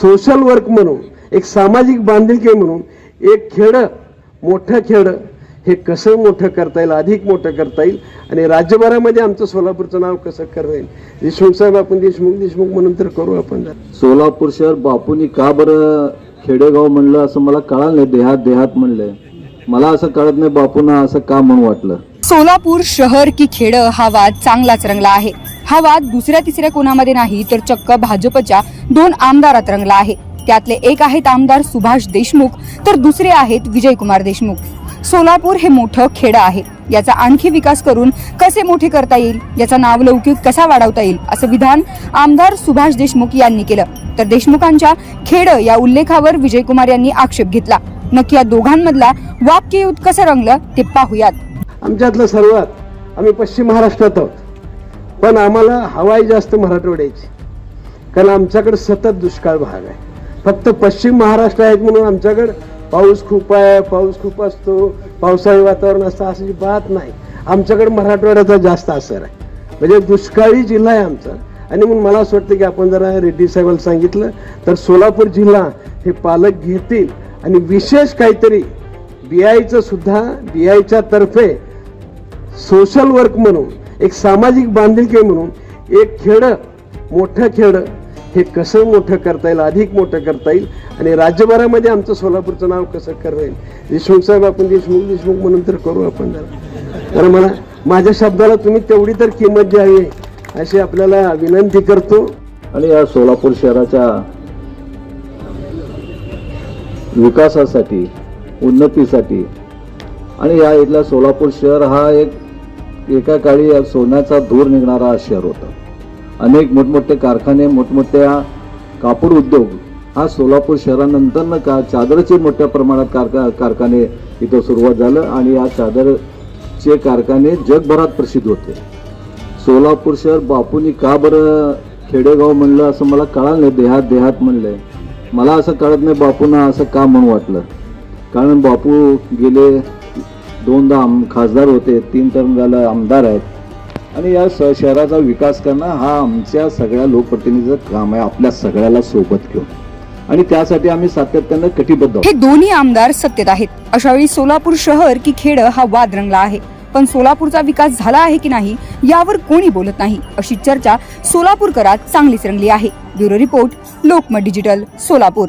Social work म्हणून एक सामाजिक बांधिलकी म्हणून एक खेडं मोठं खेडं हे कसं मोठं करता येईल अधिक मोठं करता येईल? आणि राज्यभरामध्ये आमचं सोलापूरचं नाव कसं करता येईल? देशमुख साहेब आपण देशमुख देशमुख म्हणून तर करू आपण. सोलापूर शहर बापूंनी का बरं खेडेगाव म्हणलं असं मला कळालं नाही देहात देहात म्हणलंय. मला असं कळत नाही बापूंना असं का म्हणून वाटलं. सोलापूर शहर की खेड हा वाद चांगलाच रंगला आहे. हा वाद दुसऱ्या तिसऱ्या कोणामध्ये नाही तर चक्क भाजपच्या दोन आमदारात रंगला आहे. त्यातले एक आहेत आमदार सुभाष देशमुख तर दुसरे आहेत विजयकुमार देशमुख. सोलापूर हे मोठं खेड आहे. याचा आणखी विकास करून कसे मोठे करता येईल? याचा नावलौकिक कसा वाढवता येईल? असं विधान आमदार सुभाष देशमुख यांनी केलं. तर देशमुखांच्या खेड या उल्लेखावर विजयकुमार यांनी आक्षेप घेतला. नक्की या दोघांमधला वाक्ययुद्ध कसं रंगलं ते पाहूयात. आमच्यातलं सर्वात. आम्ही पश्चिम महाराष्ट्रात आहोत. पण आम्हाला हवाई जास्त मराठवाड्याची. कारण आमच्याकडे सतत दुष्काळ भाग आहे. फक्त पश्चिम महाराष्ट्र आहेत म्हणून आमच्याकडे पाऊस खूप आहे पाऊस खूप असतो पावसाळी वातावरण असतं अशी बात नाही. आमच्याकडे मराठवाड्याचा जास्त असर आहे. म्हणजे दुष्काळी जिल्हा आहे आमचा. आणि म्हणून मला असं वाटतं की आपण जरा रेड्डी साहेबांना सांगितलं तर सोलापूर जिल्हा हे पालक घेतील. आणि विशेष काहीतरी बी आयचं सुद्धा बी आयच्या तर्फे सोशल वर्क म्हणून एक सामाजिक बांधिलकी म्हणून एक खेडं मोठं खेळ हे कसं मोठं करता येईल अधिक मोठं करता येईल आणि राज्यभरामध्ये आमचं सोलापूरचं नाव कसं करता येईल? देशमुख साहेब आपण देशमुख देशमुख म्हणून तर करू आपण. जरा तर मला माझ्या शब्दाला तुम्ही तेवढी तर किंमत द्यावी अशी आपल्याला विनंती करतो. आणि या सोलापूर शहराच्या विकासासाठी उन्नतीसाठी आणि या इथला सोलापूर शहर हा एक एका काळी सोन्याचा धूर निघणारा शहर होता. अनेक मोठमोठे कारखाने मोठमोठ्या कापड उद्योग हा सोलापूर शहरानंतर का चादरचे मोठ्या प्रमाणात कारखा कारखाने इथं सुरुवात झालं आणि या चादरचे कारखाने जगभरात प्रसिद्ध होते. सोलापूर शहर बापूंनी का बरं खेडेगाव म्हणलं असं मला कळालं नाही देहात देहात म्हणलंय. मला असं कळत नाही बापूंना असं का म्हणून वाटलं. कारण बापू गेले दोनदा आम खासदार होते तीन टर्म झालं आमदार आहेत. आणि या स शहराचा विकास करणं हा आमच्या सगळ्या लोकप्रतिनिधीचं काम आहे आपल्या सगळ्याला सोबत घेऊन. आणि त्यासाठी आम्ही सातत्यानं कटिबद्ध हे दोन्ही आमदार सत्तेत आहेत. अशावेळी सोलापूर शहर की खेड हा वाद रंगला आहे. पण सोलापूरचा विकास झाला आहे की नाही यावर कोणी बोलत नाही अशी चर्चा सोलापूरकरात चांगलीच रंगली आहे. Bureau report Lokmat digital Solapur.